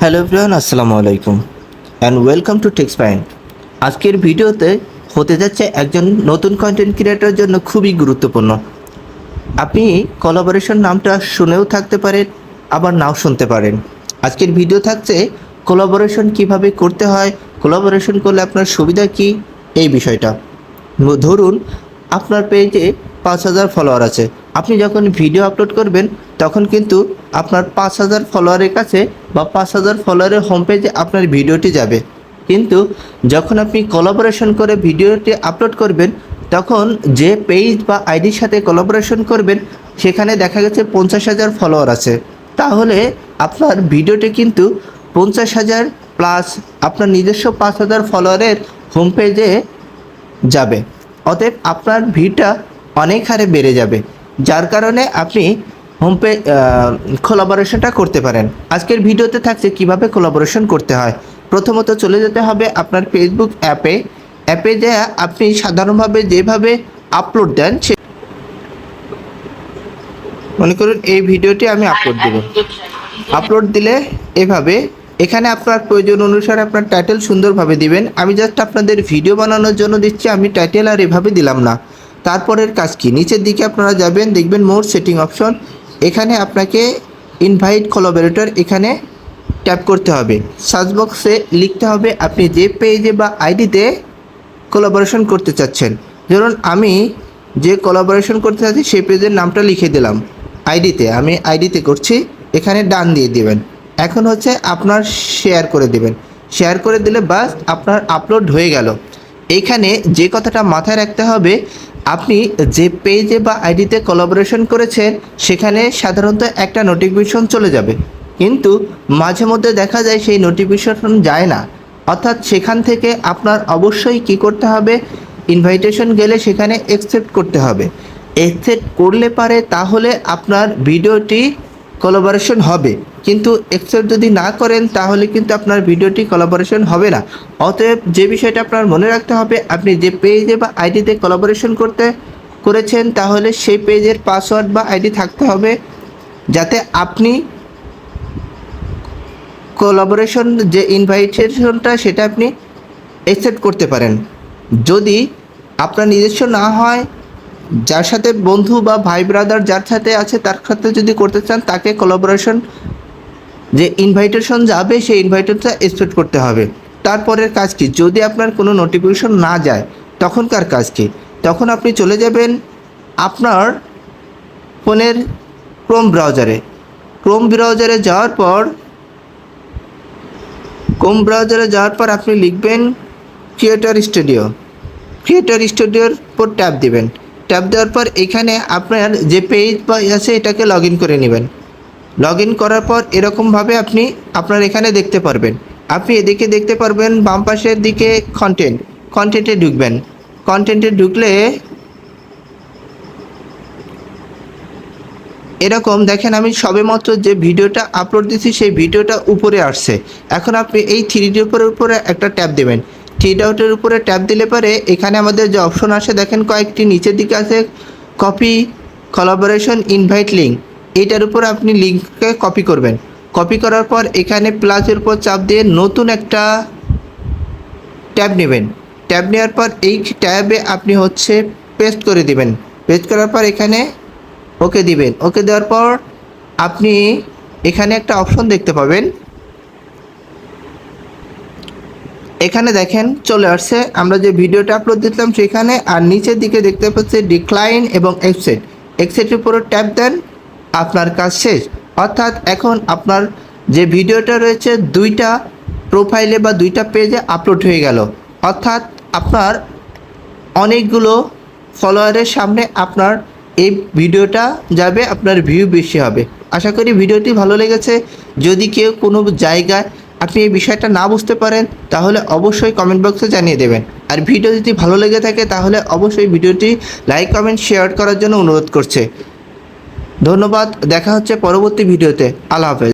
Hello everyone, আসসালামু আলাইকুম and welcome to Tex Point আজকের ভিডিওতে হতে যাচ্ছে একজন নতুন কন্টেন্ট ক্রিয়েটারের জন্য খুবই গুরুত্বপূর্ণ। আপনি কোলাবোরেশন নামটা শুনেও থাকতে পারেন, আবার নাও শুনতে পারেন। আজকের ভিডিও থাকছে কোলাবোরেশন কীভাবে করতে হয় কোলাবোরেশন করলে আপনার সুবিধা কি, এই বিষয়টা। ধরুন আপনার পেজে পাঁচ হাজার ফলোয়ার আছে আপনি যখন ভিডিও আপলোড করবেন, তখন কিন্তু আপনার পাঁচ হাজার ফলোয়ারের কাছে বা পাঁচ হাজার ফলোয়ারের হোম পেজে আপনার ভিডিওটি যাবে। কিন্তু যখন আপনি কোলাবোরেশন করে ভিডিওটি আপলোড করবেন, তখন যে পেজ বা আইডির সাথে কোলাবোরেশন করবেন, সেখানে দেখা গেছে পঞ্চাশ হাজার ফলোয়ার আছে। তাহলে আপনার ভিডিওটি কিন্তু পঞ্চাশ হাজার প্লাস আপনার নিজস্ব পাঁচ হাজার ফলোয়ারের হোম পেজে যাবে। অতএব আপনার ভিড়টা অনেক হারে বেড়ে যাবে। যার কারণে আপনি হোম পে কোলাবোরেশনটা করতে পারেন। আজকের ভিডিওতে থাকছে কীভাবে কোলাবোরেশন করতে হয়। প্রথমত চলে যেতে হবে আপনার ফেসবুক অ্যাপে। অ্যাপে যে আপনি সাধারণভাবে যেভাবে আপলোড দেন সে মনে করুন এই ভিডিওটি আমি আপলোড দেব। আপলোড দিলে এভাবে এখানে আপনার প্রয়োজন অনুসারে আপনার টাইটেল সুন্দরভাবে দিবেন। আমি জাস্ট আপনাদের ভিডিও বানানোর জন্য দিচ্ছি, আমি টাইটেল আর এভাবে দিলাম না। তারপরের কাজ কি? নিচের দিকে আপনারা যাবেন, দেখবেন মোর সেটিং অপশন এখানে আপনাকে ইনভাইট কোলাবোরেটর এখানে ট্যাপ করতে হবে। সার্চ বক্সে লিখতে হবে, আপনি যে পেজে বা আইডিতে কোলাবোরেশন করতে চাচ্ছেন। ধরুন আমি যে কোলাবোরেশন করতে চাচ্ছি, সেই পেজের নামটা লিখে দিলাম আইডিতে আমি আইডিতে করছি, এখানে ডান দিয়ে দিবেন। এখন হচ্ছে আপনার শেয়ার করে দিবেন। শেয়ার করে দিলে বাস আপনার আপলোড হয়ে গেল। এইখানে যে কথাটা মাথায় রাখতে হবে আপনি যে পেজে বা আইডিতে কোলাবোরেশন করেছেন, সেখানে সাধারণত একটা নোটিফিকেশন চলে যাবে। কিন্তু মাঝে মধ্যে দেখা যায় সেই নোটিফিকেশন যায় না। অর্থাৎ সেখান থেকে আপনার অবশ্যই কি করতে হবে? ইনভাইটেশন গেলে সেখানে অ্যাকসেপ্ট করতে হবে। অ্যাকসেপ্ট করলে পারে তাহলে আপনার ভিডিওটি কোলাবোরেশন হবে। কিন্তু অ্যাকসেপ্ট যদি না করেন, তাহলে কিন্তু আপনার ভিডিওটি কোলাবোরেশন হবে না। অতএব যে বিষয়টা আপনার মনে রাখতে হবে, আপনি যে পেজে বা আইডিতে কোলাবোরেশন করতে, করেছেন, তাহলে সেই পেজের পাসওয়ার্ড বা আইডি থাকতে হবে, যাতে আপনি কোলাবোরেশন যে ইনভাইটেশনটা সেটা আপনি অ্যাকসেপ্ট করতে পারেন। যদি আপনার নিজস্ব না হয় যার সাথে বন্ধু বা ভাই ব্রাদার যার সাথে আছে, তার সাথে যদি করতে চান, তাকে কোলাবোরেশন যে ইনভাইটেশন যাবে, সেই ইনভাইটেশনটা এক্সপেক্ট করতে হবে। তারপরের কাজ কি? যদি আপনার কোনো নোটিফিকেশন না যায়, তখনকার কাজ কি? তখন আপনি চলে যাবেন আপনার ফোনের ক্রোম ব্রাউজারে ক্রোম ব্রাউজারে যাওয়ার পর ক্রোম ব্রাউজারে যাওয়ার পর আপনি লিখবেন ক্রিয়েটর স্টুডিও ক্রিয়েটর স্টুডিওর উপর ট্যাপ দিবেন। ট্যাপ দেওয়ার পর এখানে আপনার যে পেজ বা আছে, এটাকে লগ করে নেবেন। লগ করার পর এরকমভাবে আপনি আপনার এখানে দেখতে পারবেন। আপনি এদিকে দেখতে পারবেন, বাম পাশের দিকে কন্টেন্ট কন্টেন্টে ঢুকবেন। কন্টেন্টে ঢুকলে এরকম দেখেন আমি সবেমাত্র যে ভিডিওটা আপলোড দিয়েছি, সেই ভিডিওটা উপরে আসছে। এখন আপনি এই থ্রি ডি উপরে উপরে একটা ট্যাপ দেবেন। থ্রি ডটের উপরে ট্যাপ দিলে পরে। এখানে আমাদের যে অপশন আসে দেখেন কয়েকটি নিচের দিকে আছে কপি কোলাবোরেশন ইনভাইট লিঙ্ক এটার উপর আপনি লিঙ্ককে কপি করবেন। কপি করার পর এখানে প্লাসের উপর চাপ দিয়ে নতুন একটা ট্যাব নেবেন। ট্যাব নেওয়ার পর এই ট্যাবে আপনি হচ্ছে পেস্ট করে দিবেন। পেস্ট করার পর এখানে ওকে দিবেন। ওকে দেওয়ার পর আপনি এখানে একটা অপশন দেখতে পাবেন। এখানে দেখেন চলে আসছে। আমরা যে ভিডিওটা আপলোড দিতাম সেখানে, আর নিচের দিকে দেখতে পাচ্ছি ডিক্লাইন এবং এক্সেট এক্সেটের উপরে ট্যাপ দেন, আপনার কাজ শেষ। অর্থাৎ এখন আপনার যে ভিডিওটা রয়েছে, দুইটা প্রোফাইলে বা দুইটা পেজে আপলোড হয়ে গেল। অর্থাৎ আপনার অনেকগুলো ফলোয়ারের সামনে আপনার এই ভিডিওটা যাবে, আপনার ভিউ বেশি হবে। আশা করি ভিডিওটি ভালো লেগেছে। যদি কেউ কোনো জায়গায় আপনি এই বিষয়টা না বুঝতে পারেন, তাহলে অবশ্যই কমেন্ট বক্সে জানিয়ে দেবেন। আর ভিডিও যদি ভালো লেগে থাকে, তাহলে অবশ্যই ভিডিওটি লাইক কমেন্ট শেয়ার করার জন্য অনুরোধ করছে। ধন্যবাদ, দেখা হচ্ছে পরবর্তী ভিডিওতে। আল্লাহ হাফেজ।